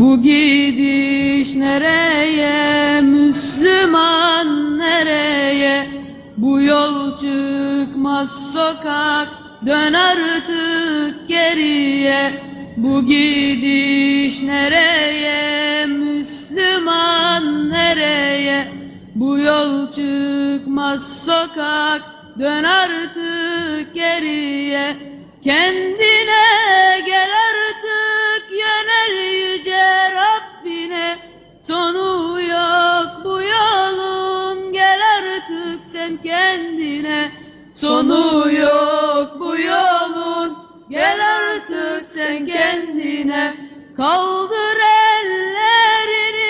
Bu gidiş nereye? Müslüman nereye? Bu yol çıkmaz sokak dön artık geriye. Bu gidiş nereye? Müslüman nereye? Bu yol çıkmaz sokak dön artık geriye. Kendine sen kendine Sonu yok bu yolun. Gel artık sen kendine Kaldır ellerini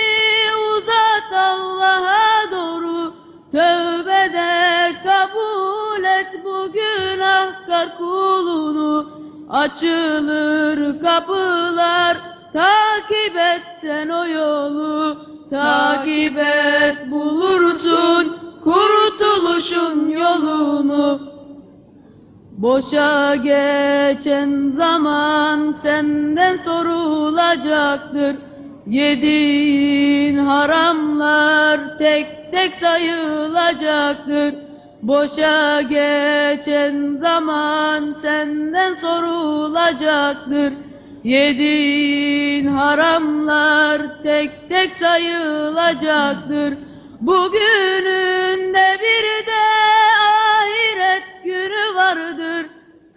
uzat Allah'a doğru. Tövbede kabul et bu günahkar kulunu. Açılır kapılar takip et sen o yolu. Takip et bulursun kurtuluşun yolunu. Boşa geçen zaman senden sorulacaktır. Yediğin haramlar tek tek sayılacaktır. Boşa geçen zaman senden sorulacaktır. Yediğin haramlar tek tek sayılacaktır. Bugünün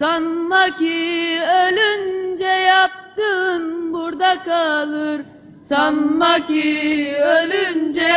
Sanma ki ölünce yaptın burada kalır. Sanma ki ölünce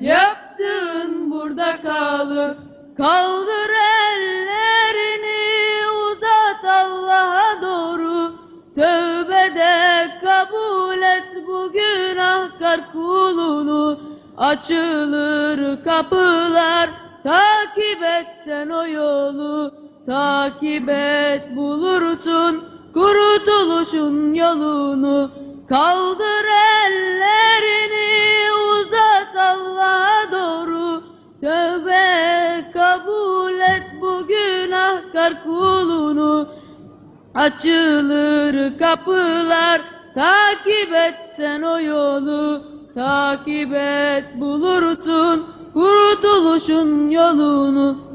yaptın burada kalır. Kaldır ellerini uzat Allah'a doğru. Tövbede kabul et bu günahkar kulunu. Açılır kapılar takip et sen o yolu Takip et bulursun kurtuluşun yolunu. Kaldır ellerini uzat Allah'a doğru. Tövbe kabul et bu günahkar kulunu. Açılır kapılar takip et sen o yolu. Takip et bulursun kurtuluşun yolunu